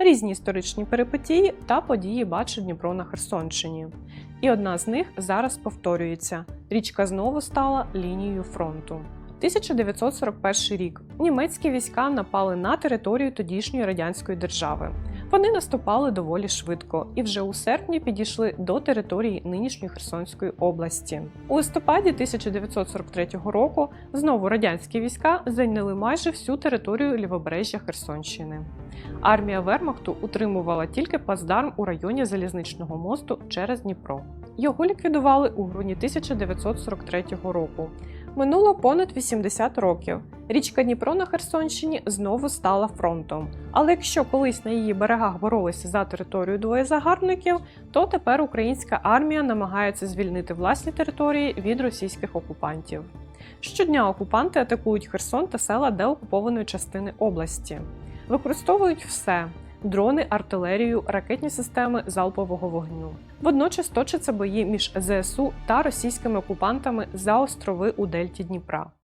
різні історичні перипетії та події бачу Дніпро на Херсонщині. І одна з них зараз повторюється: річка знову стала лінією фронту. 1941 рік німецькі війська напали на територію тодішньої радянської держави. Вони наступали доволі швидко і вже у серпні підійшли до території нинішньої Херсонської області. У листопаді 1943 року знову радянські війська зайняли майже всю територію лівобережжя Херсонщини. Армія Вермахту утримувала тільки плацдарм у районі залізничного мосту через Дніпро. Його ліквідували у грудні 1943 року. Минуло понад 80 років. Річка Дніпро на Херсонщині знову стала фронтом. Але якщо колись на її берегах боролися за територію двоє загарбників, то тепер українська армія намагається звільнити власні території від російських окупантів. Щодня окупанти атакують Херсон та села деокупованої частини області. Використовують все: дрони, артилерію, ракетні системи залпового вогню. Водночас точаться бої між ЗСУ та російськими окупантами за острови у Дельті Дніпра.